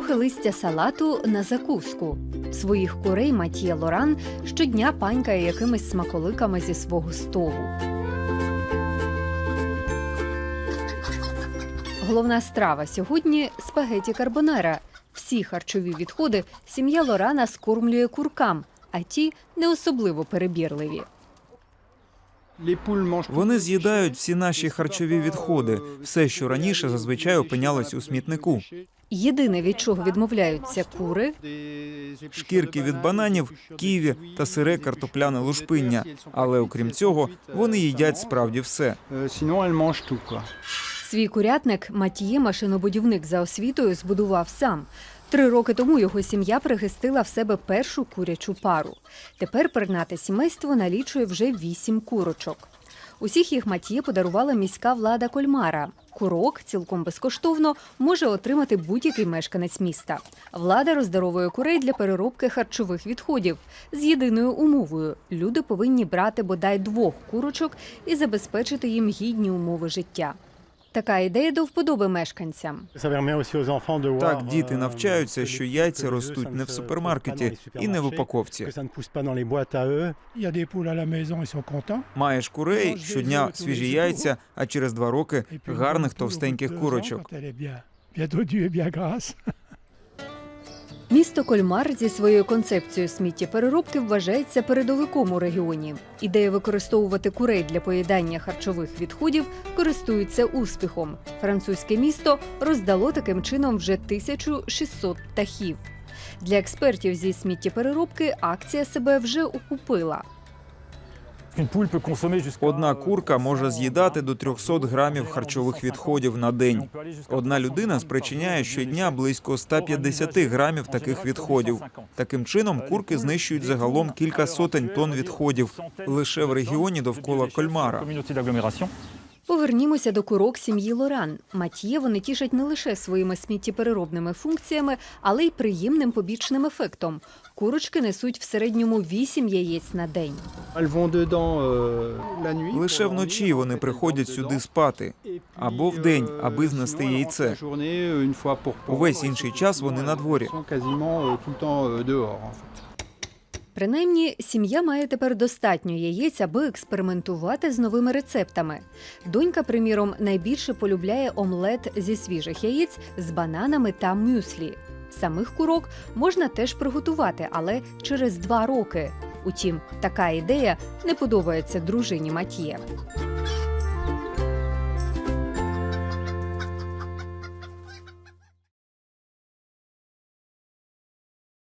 трохи листя салату на закуску. Своїх курей Матія Лоран щодня панькає якимись смаколиками зі свого столу. Головна страва сьогодні спагеті карбонара. Всі харчові відходи сім'я Лорана скормлює куркам, а ті не особливо перебірливі. Вони з'їдають всі наші харчові відходи, все, що раніше зазвичай опинялось у смітнику. Єдине, від чого відмовляються кури, Шкірки від бананів, ківі та сире картопляне лушпиння. Але окрім цього, вони їдять справді все. Свій курятник Матіє, машинобудівник за освітою, збудував сам. Три роки тому його сім'я прихистила в себе першу курячу пару. Тепер пернате сімейство налічує вже вісім курочок. Усіх їх Матіє подарувала міська влада Кольмара. Курок цілком безкоштовно може отримати будь-який мешканець міста. Влада роздаровує курей для переробки харчових відходів з єдиною умовою: люди повинні брати бодай двох курочок і забезпечити їм гідні умови життя. Така ідея до вподоби мешканцям. Так, діти навчаються, що яйця ростуть не в супермаркеті і не в упаковці. Маєш курей щодня свіжі яйця, а через два роки гарних товстеньких курочок. Місто Кольмар зі своєю концепцією сміттєпереробки вважається передовиком у регіоні. Ідея використовувати курей для поїдання харчових відходів користується успіхом. Французьке місто роздало таким чином вже 1600 птахів. Для експертів зі сміттєпереробки акція себе вже окупила. Одна курка може з'їдати до 300 грамів харчових відходів на день. Одна людина спричиняє щодня близько 150 грамів таких відходів. Таким чином, курки знищують загалом кілька сотень тонн відходів лише в регіоні довкола Кольмара. Повернімося до курок сім'ї Лоран. Матіє вони тішать не лише своїми сміттєпереробними функціями, але й приємним побічним ефектом. Курочки несуть в середньому 8 яєць на день. Euh. Лише вночі вони приходять сюди спати. Або вдень, euh, аби знести яйце. Увесь інший час вони на дворі. Принаймні, сім'я має тепер достатньо яєць, аби експериментувати з новими рецептами. Донька, приміром, найбільше полюбляє омлет зі свіжих яєць з бананами та мюслі. Самих курок можна теж приготувати, але через два роки. Утім, така ідея не подобається дружині Матіє.